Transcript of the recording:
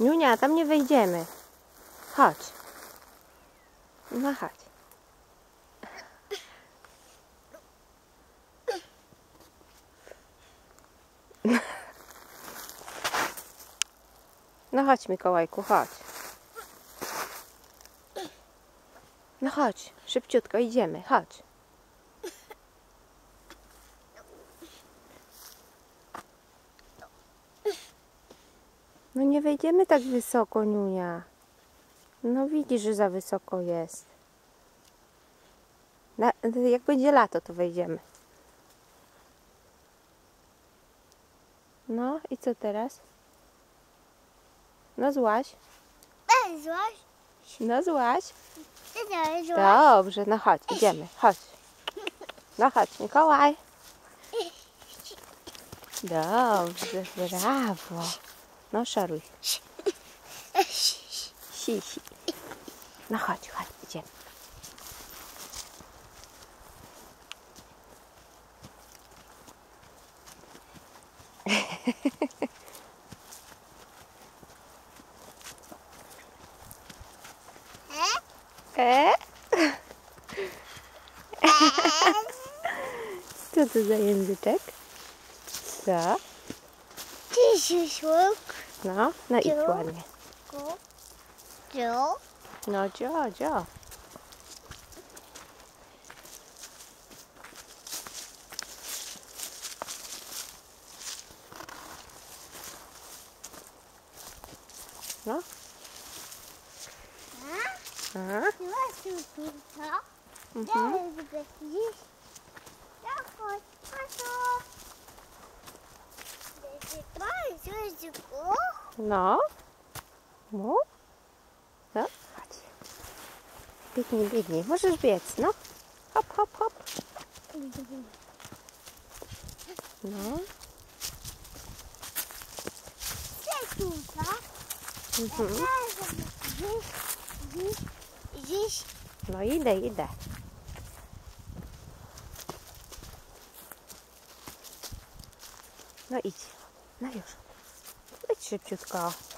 Niunia, tam nie wejdziemy. Chodź. No chodź. No chodź Mikołajku, chodź. No chodź, szybciutko idziemy, chodź. No nie wejdziemy tak wysoko, Niunia. No widzisz, że za wysoko jest. Na, jak będzie lato, to wejdziemy. No i co teraz? No złaś. Złaś. No złaś. Dobrze, no chodź, idziemy, chodź. No chodź, Mikołaj. Dobrze, brawo. No szaruj. Si, si. No chodź, chodź, idziemy. E? Co to za języczek? Co? Ty siusiuk. No, not ich ładnie. Joe? No, Joe, Joe. No? Mm-hmm. A? A? Mm-hmm. No. No. No, chodź. Biegnij, biegnij. Możesz biec, no. Hop, hop, hop. No. Siusiuka. Mhm. Gdzieś, gdzieś, gdzieś. No idę, idę. No idź. No już. Idź szybciutko. gdzieś.